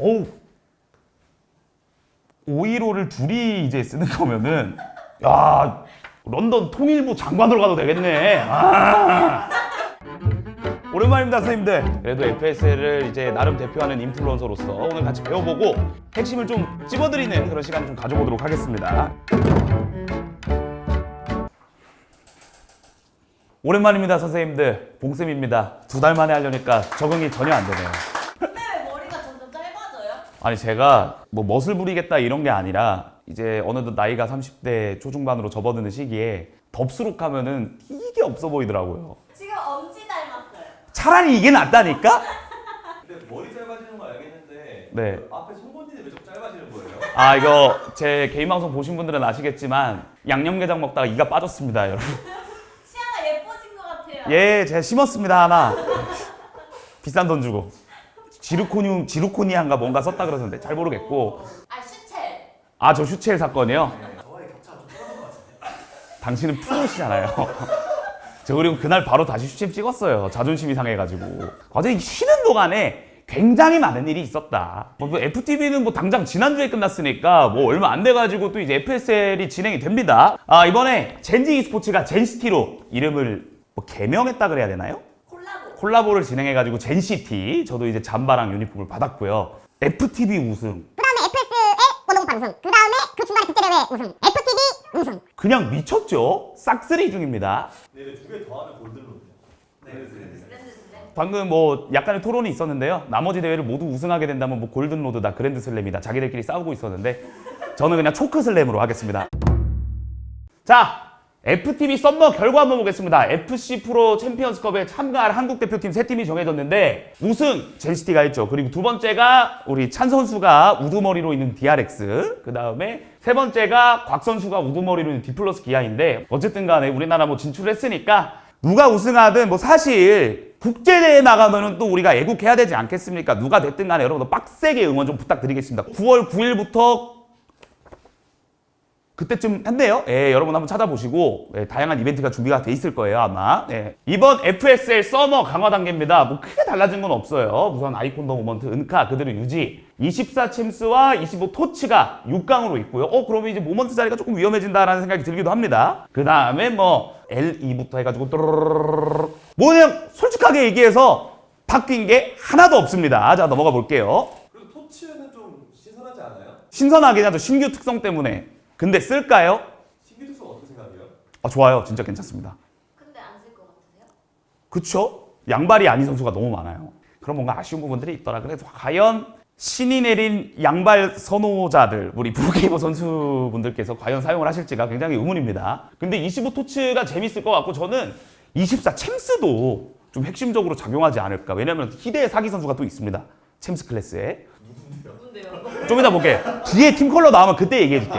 어우 515를 둘이 이제 쓰는 거면은 야 런던 통일부 장관으로 가도 되겠네. 아. 오랜만입니다, 선생님들. 그래도 FSL을 이제 나름 대표하는 인플루언서로서 오늘 같이 배워보고 핵심을 좀 찝어드리는 그런 시간 좀 가져보도록 하겠습니다. 오랜만입니다, 선생님들. 봉쌤입니다. 두 달 만에 하려니까 적응이 전혀 안 되네요. 근데 왜 머리가 점점 짧 아니 제가 뭐 멋을 부리겠다 이런 게 아니라 이제 어느덧 나이가 30대 초중반으로 접어드는 시기에 덥수룩 하면은 이게 없어 보이더라고요. 지금 엄지 닮았어요. 차라리 이게 낫다니까? 근데 머리 짧아지는 거 알겠는데 네. 그 앞에 송곳니는 왜좀 짧아지는 거예요? 아 이거 제 개인 방송 보신 분들은 아시겠지만 양념게장 먹다가 이가 빠졌습니다, 여러분. 시야가 예뻐진 것 같아요. 예, 제가 심었습니다 하나. 비싼 돈 주고. 지르코늄, 지르코니안가 뭔가 썼다 그러던데 잘 모르겠고. 아 슈첼. 아 저 슈첼 사건이요? 저와의 격차가 좀 커진 것 같은데 당신은 프로시잖아요. 저 그리고 그날 바로 다시 슈챔 찍었어요. 자존심이 상해가지고. 이 쉬는 동안에 굉장히 많은 일이 있었다. 뭐 FTV는 뭐 당장 지난주에 끝났으니까 뭐 얼마 안 돼가지고 또 이제 FSL이 진행이 됩니다. 아 이번에 젠지 e스포츠가 젠시티로 이름을 뭐 개명했다 그래야 되나요? 콜라보. 콜라보를 진행해가지고 젠시티 저도 이제 잠바랑 유니폼을 받았고요. FTV 우승. 그 다음에 FS의 원동파 우승. 그 다음에 그 중간에 국제대회 우승. FTV 우승. 그냥 미쳤죠? 싹쓸이 중입니다. 네네 두개 더하면 골든로드요 네, 네, 네. 방금 뭐 약간의 토론이 있었는데요. 나머지 대회를 모두 우승하게 된다면 뭐 골든 로드다, 그랜드 슬램이다. 자기들끼리 싸우고 있었는데 저는 그냥 초크 슬램으로 하겠습니다. 자, FTV 썸머 결과 한번 보겠습니다. FC 프로 챔피언스컵에 참가할 한국 대표팀 세 팀이 정해졌는데 우승 젠시티가 했죠. 그리고 두 번째가 우리 찬 선수가 우두머리로 있는 DRX. 그 다음에 세 번째가 곽 선수가 우두머리로 있는 디플러스 기아인데 어쨌든 간에 우리나라 뭐 진출했으니까 누가 우승하든 뭐 사실 국제대회 나가면은 또 우리가 애국해야 되지 않겠습니까? 누가 됐든 간에 여러분들 빡세게 응원 좀 부탁드리겠습니다. 9월 9일부터 그때쯤 했네요. 예, 여러분 한번 찾아보시고 예, 다양한 이벤트가 준비가 돼 있을 거예요 아마. 예. 이번 FSL 서머 강화 단계입니다. 뭐 크게 달라진 건 없어요. 우선 아이콘 더 모먼트 은카 그대로 유지. 24 챔스와 25 토치가 6강으로 있고요. 어 그러면 이제 모먼트 자리가 조금 위험해진다라는 생각이 들기도 합니다. 그 다음에 뭐 L2부터 해가지고 뭐 그냥 솔직하게 얘기해서 바뀐 게 하나도 없습니다. 자 넘어가 볼게요. 그리고 토치는 좀 신선하지 않아요? 신선하긴 하죠. 신규 특성 때문에. 근데 쓸까요? 신규 특성 어떻게 생각해요? 아 좋아요. 진짜 괜찮습니다. 근데 안 쓸 것 같으세요? 그쵸? 양발이 아닌 선수가 너무 많아요. 그런 뭔가 아쉬운 부분들이 있더라. 그래서 과연 신이 내린 양발 선호자들, 우리 프로게이머 선수분들께서 과연 사용을 하실지가 굉장히 의문입니다. 근데 25 토츠가 재밌을 것 같고 저는 24 챔스도 좀 핵심적으로 작용하지 않을까. 왜냐면 희대의 사기 선수가 또 있습니다. 챔스 클래스에. 누군데요? 좀 이따 볼게. 뒤에 팀 컬러 나오면 그때 얘기해 줄게.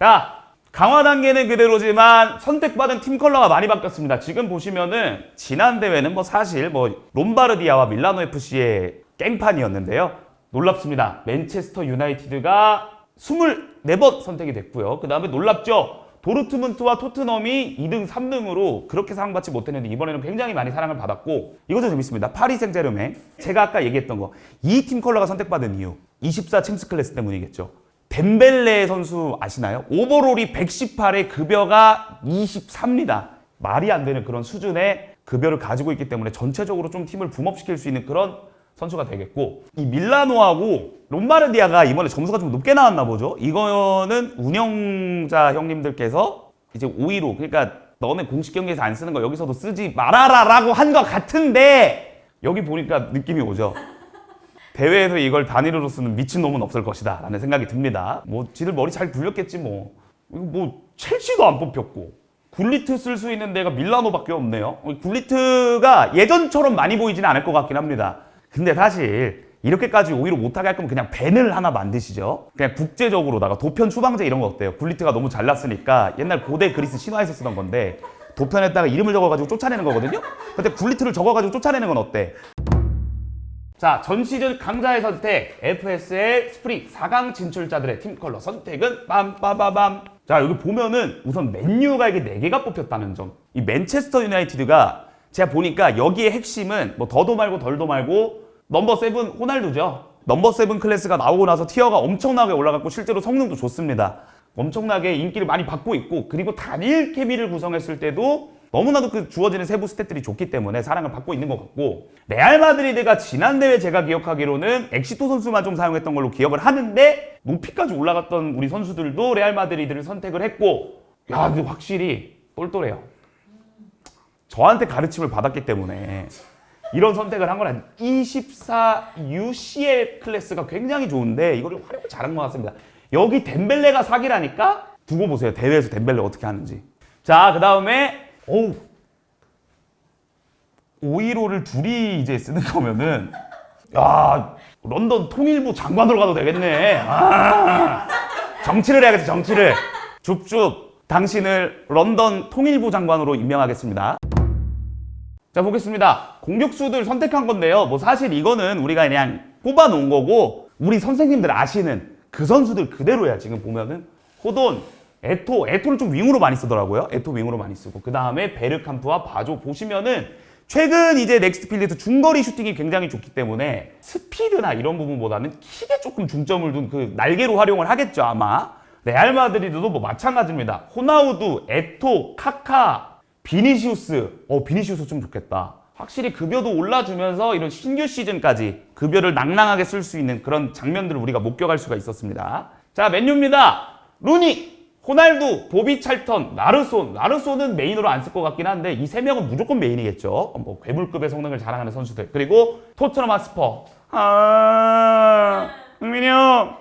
자, 강화 단계는 그대로지만 선택받은 팀 컬러가 많이 바뀌었습니다. 지금 보시면은 지난 대회는 뭐 사실 뭐 롬바르디아와 밀라노 FC의 깽판이었는데요. 놀랍습니다. 맨체스터 유나이티드가 24번 선택이 됐고요. 그 다음에 놀랍죠? 도르트문트와 토트넘이 2등, 3등으로 그렇게 사랑받지 못했는데 이번에는 굉장히 많이 사랑을 받았고 이것도 재밌습니다. 파리 생제르맹 제가 아까 얘기했던 거 이 팀 컬러가 선택받은 이유 24 챔스 클래스 때문이겠죠. 덴벨레 선수 아시나요? 오버롤이 118에 급여가 23입니다. 말이 안 되는 그런 수준의 급여를 가지고 있기 때문에 전체적으로 좀 팀을 붐업시킬 수 있는 그런 선수가 되겠고 이 밀라노하고 롬바르디아가 이번에 점수가 좀 높게 나왔나 보죠. 이거는 운영자 형님들께서 이제 5위로 그러니까 너네 공식 경기에서 안 쓰는 거 여기서도 쓰지 말아라라고 한 것 같은데 여기 보니까 느낌이 오죠. 대회에서 이걸 단일으로 쓰는 미친놈은 없을 것이다 라는 생각이 듭니다. 뭐 지들 머리 잘 굴렸겠지 뭐. 이거 뭐 첼시도 안 뽑혔고 굴리트 쓸 수 있는 데가 밀라노밖에 없네요. 굴리트가 예전처럼 많이 보이지는 않을 것 같긴 합니다. 근데 사실 이렇게까지 오히려 못하게 할 거면 그냥 밴을 하나 만드시죠. 그냥 국제적으로다가 도편 추방제 이런 거 어때요? 굴리트가 너무 잘났으니까 옛날 고대 그리스 신화에서 쓰던 건데 도편에다가 이름을 적어가지고 쫓아내는 거거든요. 근데 굴리트를 적어가지고 쫓아내는 건 어때? 자, 전 시즌 강자의 선택 FSL 스프링 4강 진출자들의 팀 컬러 선택은 빰빠바밤. 자, 여기 보면은 우선 맨유가 이게 4개가 뽑혔다는 점. 이 맨체스터 유나이티드가 제가 보니까 여기에 핵심은 뭐 더도 말고 덜도 말고 넘버 세븐 호날두죠. 넘버 세븐 클래스가 나오고 나서 티어가 엄청나게 올라갔고 실제로 성능도 좋습니다. 엄청나게 인기를 많이 받고 있고 그리고 단일 케미를 구성했을 때도 너무나도 그 주어지는 세부 스탯들이 좋기 때문에 사랑을 받고 있는 것 같고 레알 마드리드가 지난 대회 제가 기억하기로는 엑시토 선수만 좀 사용했던 걸로 기억을 하는데 높이까지 올라갔던 우리 선수들도 레알 마드리드를 선택을 했고 야 근데 확실히 똘똘해요. 저한테 가르침을 받았기 때문에 이런 선택을 한 거라 24 UCL 클래스가 굉장히 좋은데 이거를 활용을 잘한 것 같습니다. 여기 덴벨레가 사기라니까 두고 보세요. 대회에서 덴벨레 어떻게 하는지. 자, 그 다음에 어우 515를 둘이 이제 쓰는 거면은 야 런던 통일부 장관으로 가도 되겠네. 아, 정치를 해야겠어 정치를. 줍줍 당신을 런던 통일부 장관으로 임명하겠습니다. 자 보겠습니다. 공격수들 선택한 건데요. 뭐 사실 이거는 우리가 그냥 뽑아 놓은 거고 우리 선생님들 아시는 그 선수들 그대로야 지금 보면은 호돈, 에토, 에토를 좀 윙으로 많이 쓰더라고요. 에토 윙으로 많이 쓰고 그 다음에 베르캄프와 바조 보시면은 최근 이제 넥스트 필드에서 중거리 슈팅이 굉장히 좋기 때문에 스피드나 이런 부분보다는 킥에 조금 중점을 둔 그 날개로 활용을 하겠죠 아마. 레알 마드리드도 뭐 마찬가지입니다. 호나우두, 에토, 카카, 비니시우스. 어, 비니시우스 좀 좋겠다. 확실히 급여도 올라주면서 이런 신규 시즌까지 급여를 낭낭하게 쓸 수 있는 그런 장면들을 우리가 목격할 수가 있었습니다. 자, 맨유입니다. 루니, 호날두, 보비 찰턴, 나르손. 나르손은 메인으로 안 쓸 것 같긴 한데 이 세 명은 무조건 메인이겠죠. 어, 뭐 괴물급의 성능을 자랑하는 선수들. 그리고 토트넘 하스퍼. 아, 흥민이 형.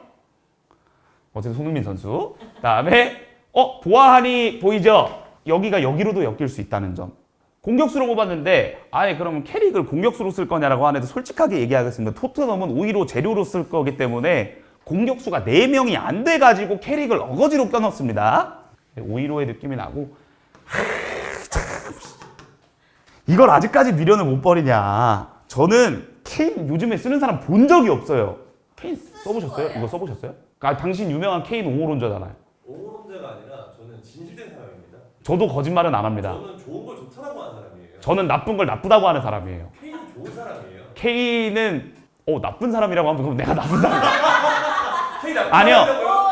어쨌든 손흥민 선수. 그다음에 어 보아하니 보이죠? 여기가 여기로도 엮일 수 있다는 점. 공격수로 뽑았는데 아예 그러면 캐릭을 공격수로 쓸 거냐라고 하는데 솔직하게 얘기하겠습니다. 토트넘은 오히려 재료로 쓸 거기 때문에 공격수가 4명이 안 돼가지고 캐릭을 어거지로 껴넣습니다. 오히로의 느낌이 나고 하, 참. 이걸 아직까지 미련을 못 버리냐. 저는 케인 요즘에 쓰는 사람 본 적이 없어요. 케인 써보셨어요? 거예요. 이거 써보셨어요? 아, 당신 유명한 케인 옹호론자잖아요. 오론자가 아니라 저는 진실된 사람입니다. 저도 거짓말은 안 합니다. 저는 좋은 걸 좋다라고 하는 사람이에요. 저는 나쁜 걸 나쁘다고 하는 사람이에요. 케인이 좋은 사람이에요. K는 어 나쁜 사람이라고 하면 그럼 내가 나쁜 사람. 아니요.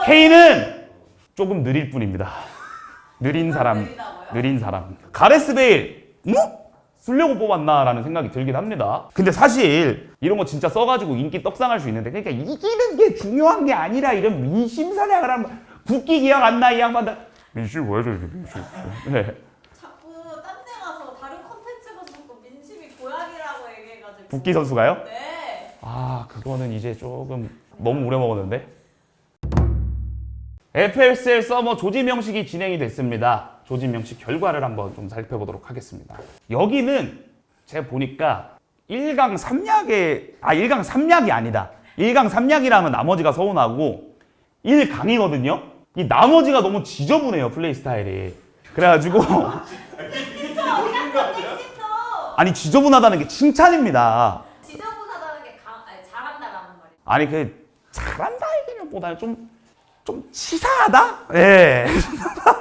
K는 조금 느릴 뿐입니다. 느린 사람? 느린 사람. 가레스 베일, 뭐? 쓰려고 뽑았나라는 생각이 들긴 합니다. 근데 사실 이런 거 진짜 써가지고 인기 떡상할 수 있는데 그러니까 이기는 게 중요한 게 아니라 이런 민심 사냥을 하면 국기 기억 안 나 이 양반들. 민심 왜 저래 민심. 네. 자꾸 딴 데 가서 다른 컨텐츠 가서 또 민심이 고양이라고 얘기해가지고. 국기 선수가요? 네. 아 그거는 이제 조금 너무 오래 먹었는데 FSL 서머 조지 명식이 진행이 됐습니다. 조지 명식 결과를 한번 좀 살펴보도록 하겠습니다. 여기는 제가 보니까 1강 3약에 아 1강 3약이 아니다. 1강 3약이라면 나머지가 서운하고 1강이거든요. 이 나머지가 너무 지저분해요 플레이 스타일이. 그래가지고 아니 지저분하다는 게 칭찬입니다. 지저분하다는 게 강, 아니, 잘한다라는 말이에요. 아니 그 잘한다 얘기는 보다는 좀, 좀 치사하다? 예.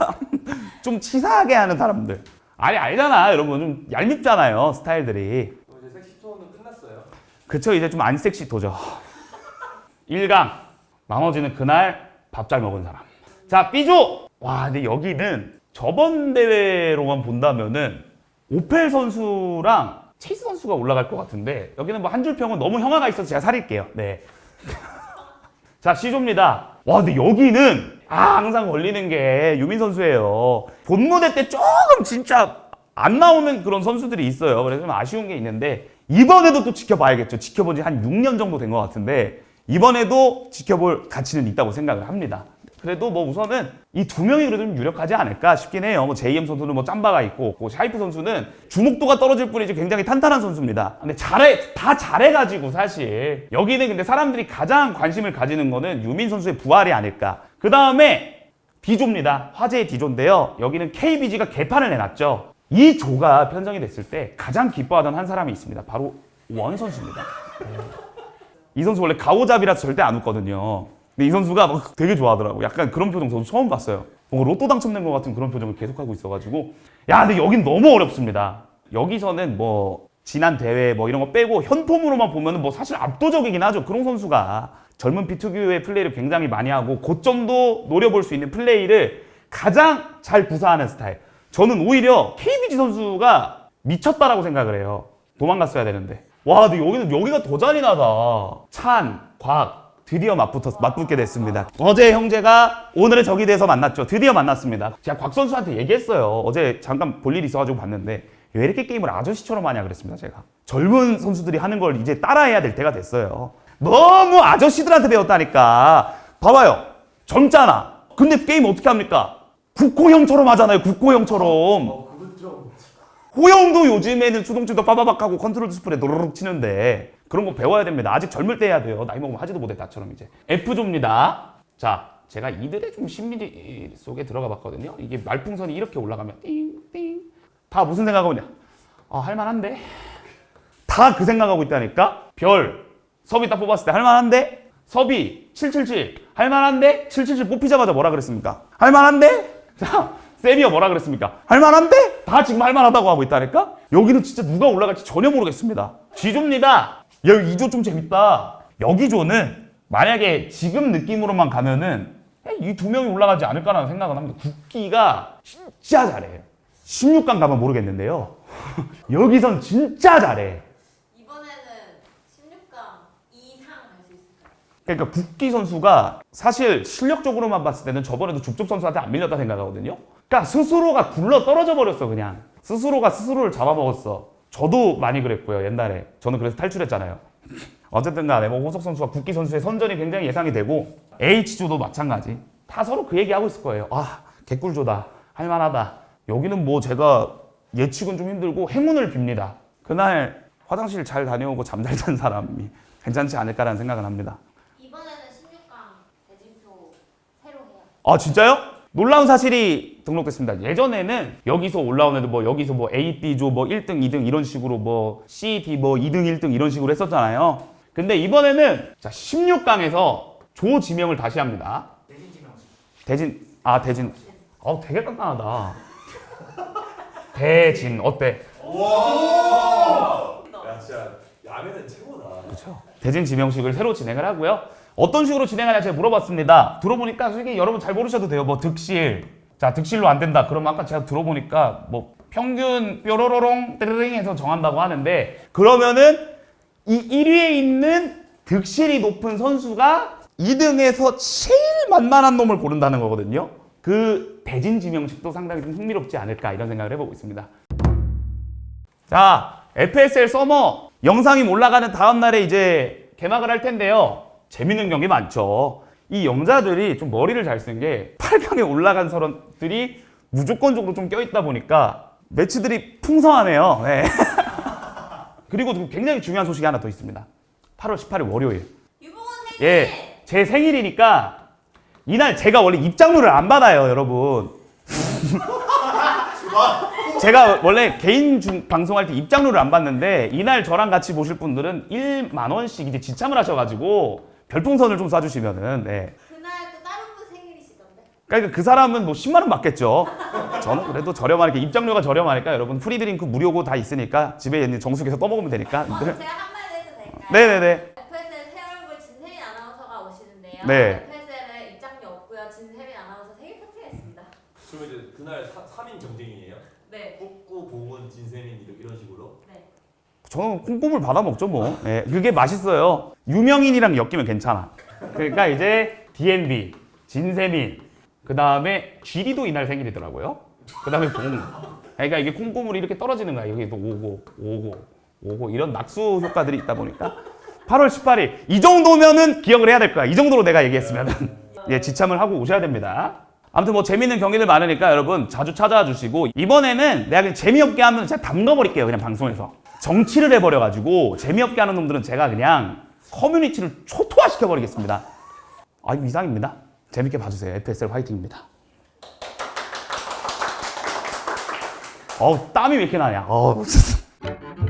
좀 치사하게 하는 사람들. 아니 알잖아 여러분 좀 얄밉잖아요 스타일들이. 그럼 이제 섹시 투어는 끝났어요. 그쵸 이제 좀 안 섹시토죠. 1강 나머지는 그날 밥 잘 먹은 사람. 자 B조. 와 근데 여기는 저번 대회로만 본다면은 오펠 선수랑 체이스 선수가 올라갈 것 같은데 여기는 뭐 한 줄 평은 너무 형아가 있어서 제가 살릴게요. 네. 자 C조입니다. 와 근데 여기는 아 항상 걸리는 게 유민 선수예요. 본 무대 때 조금 진짜 안 나오는 그런 선수들이 있어요. 그래서 좀 아쉬운 게 있는데 이번에도 또 지켜봐야겠죠. 지켜본 지 한 6년 정도 된 것 같은데 이번에도 지켜볼 가치는 있다고 생각을 합니다. 그래도 뭐 우선은 이 두 명이 그래도 좀 유력하지 않을까 싶긴 해요. 뭐 JM 선수는 뭐 짬바가 있고, 뭐 샤이프 선수는 주목도가 떨어질 뿐이지 굉장히 탄탄한 선수입니다. 근데 잘해 다 잘해가지고 사실 여기는 근데 사람들이 가장 관심을 가지는 거는 유민 선수의 부활이 아닐까. 그 다음에 D조입니다. 화제의 D조인데요. 여기는 KBG가 개판을 내놨죠. 이 조가 편성이 됐을 때 가장 기뻐하던 한 사람이 있습니다. 바로 원 선수입니다. 이 선수 원래 가오잡이라서 절대 안 웃거든요. 근데 이 선수가 막 되게 좋아하더라고. 약간 그런 표정 저도 처음 봤어요. 뭔가 로또 당첨된 것 같은 그런 표정을 계속하고 있어가지고. 야, 근데 여긴 너무 어렵습니다. 여기서는 뭐 지난 대회 뭐 이런 거 빼고 현폼으로만 보면은 뭐 사실 압도적이긴 하죠. 그런 선수가 젊은 비투기의 플레이를 굉장히 많이 하고 고점도 노려볼 수 있는 플레이를 가장 잘 구사하는 스타일. 저는 오히려 KBG 선수가 미쳤다라고 생각을 해요. 도망갔어야 되는데. 와, 근데 여기는 여기가 더 잔인하다. 찬, 곽, 드디어 맞붙었, 맞붙게 됐습니다. 어제 형제가 오늘의 적이 돼서 만났죠. 드디어 만났습니다. 제가 곽 선수한테 얘기했어요. 어제 잠깐 볼 일이 있어가지고 봤는데 왜 이렇게 게임을 아저씨처럼 하냐 그랬습니다. 제가 젊은 선수들이 하는 걸 이제 따라해야 될 때가 됐어요. 너무 아저씨들한테 배웠다니까. 봐봐요. 젊잖아. 근데 게임 어떻게 합니까? 국호형처럼 하잖아요. 국호형처럼. 호영도 요즘에는 수동줄도 빠바박 하고 컨트롤 스프레 노르륵 치는데 그런 거 배워야 됩니다. 아직 젊을 때 해야 돼요. 나이 먹으면 하지도 못해 나처럼 이제. F조입니다. 자, 제가 이들의 좀 심리 속에 들어가 봤거든요. 이게 말풍선이 이렇게 올라가면 띵띵 다 무슨 생각하고 있냐? 아, 할만한데? 다 그 생각하고 있다니까? 별 섭이 딱 뽑았을 때 할만한데? 섭이 777 할만한데? 777 뽑히자마자 뭐라 그랬습니까? 할만한데? 자, 세비어 뭐라 그랬습니까? 할만한데? 다 지금 할만하다고 하고 있다니까? 여기는 진짜 누가 올라갈지 전혀 모르겠습니다. G조입니다. 여기 2조 좀 재밌다. 여기 조는 만약에 지금 느낌으로만 가면은 이 두 명이 올라가지 않을까라는 생각은 합니다. 국기가 진짜 잘해요. 16강 가면 모르겠는데요. 여기선 진짜 잘해. 이번에는 16강 이상 갈 수 있을까요? 그러니까 국기 선수가 사실 실력적으로만 봤을 때는 저번에도 줍줍 선수한테 안 밀렸다 생각하거든요. 그러니까 스스로가 굴러 떨어져 버렸어 그냥. 스스로가 스스로를 잡아먹었어. 저도 많이 그랬고요 옛날에. 저는 그래서 탈출했잖아요. 어쨌든 간에 뭐 호석 선수와 국기 선수의 선전이 굉장히 예상이 되고 H조도 마찬가지. 다 서로 그 얘기하고 있을 거예요. 아 개꿀조다. 할만하다. 여기는 뭐 제가 예측은 좀 힘들고 행운을 빕니다. 그날 화장실 잘 다녀오고 잠잘 잔 사람이 괜찮지 않을까라는 생각을 합니다. 이번에는 16강 대진표 새로 해요. 아 진짜요? 놀라운 사실이 등록됐습니다. 예전에는 여기서 올라온 애들 뭐 여기서 뭐 A, B조 뭐 1등, 2등 이런 식으로 뭐 C, D 뭐 2등, 1등 이런 식으로 했었잖아요. 근데 이번에는 자 16강에서 조 지명을 다시 합니다. 대진 아 대진 어 되게 깐깐하다. 대진 어때? 야, 진짜 야매는 최고다. 그렇죠. 대진 지명식을 새로 진행을 하고요. 어떤 식으로 진행하냐 제가 물어봤습니다. 들어보니까 솔직히 여러분 잘 모르셔도 돼요. 뭐 득실. 자, 득실로 안 된다. 그러면 아까 제가 들어보니까 뭐 평균 뾰로로롱 띠르링 해서 정한다고 하는데 그러면은 이 1위에 있는 득실이 높은 선수가 2등에서 제일 만만한 놈을 고른다는 거거든요. 그 대진 지명식도 상당히 좀 흥미롭지 않을까 이런 생각을 해보고 있습니다. 자, FSL 서머 영상이 올라가는 다음 날에 이제 개막을 할 텐데요. 재밌는 경기 많죠. 이 영자들이 좀 머리를 잘 쓴 게 8강에 올라간 선수들이 무조건적으로 좀 껴있다 보니까 매치들이 풍성하네요. 네. 그리고 좀 굉장히 중요한 소식이 하나 더 있습니다. 8월 18일 월요일. 유봉원 생일! 예, 제 생일이니까 이날 제가 원래 입장료를 안 받아요, 여러분. 제가 원래 개인 중, 방송할 때 입장료를 안 받는데 이날 저랑 같이 보실 분들은 1만 원씩 이제 지참을 하셔가지고 별풍선을 좀 쏴주시면은 네. 그날 또 다른 분 생일이시던데? 그러니까 그 사람은 뭐 10만 원 받겠죠. 저는 그래도 저렴하니까 입장료가 저렴하니까 여러분 프리드링크 무료고 다 있으니까 집에 있는 정수기에서 떠먹으면 되니까. 어, 제가 한마디 해도 될까요? 네네네. FSL 새 얼굴 진세민 아나운서가 오시는데요. 네. FSL에 입장료 없고요. 진세민 아나운서 생일 파티가 있습니다. 그러면 이제 그날 3인 경쟁이에요? 네. 꾹꾹 봉은 진세민 이런 식으로? 네. 저는 콩고물 받아 먹죠 뭐. 예, 그게 맛있어요. 유명인이랑 엮이면 괜찮아. 그러니까 이제 DNB, 진세민, 그 다음에 GD도 이날 생일이더라고요. 그 다음에 봉. 그러니까 이게 콩고물이 이렇게 떨어지는 거야. 여기 또 오고, 오고, 오고 이런 낙수 효과들이 있다 보니까 8월 18일 이 정도면은 기억을 해야 될 거야. 이 정도로 내가 얘기했으면은 예 지참을 하고 오셔야 됩니다. 아무튼 뭐 재밌는 경기들 많으니까 여러분 자주 찾아와 주시고 이번에는 내가 그냥 재미없게 하면 제가 담가버릴게요 그냥 방송에서 정치를 해버려가지고 재미없게 하는 놈들은 제가 그냥 커뮤니티를 초토화시켜 버리겠습니다. 아 이상입니다. 재밌게 봐주세요. FSL 화이팅입니다. 어우 땀이 왜 이렇게 나냐. 어우.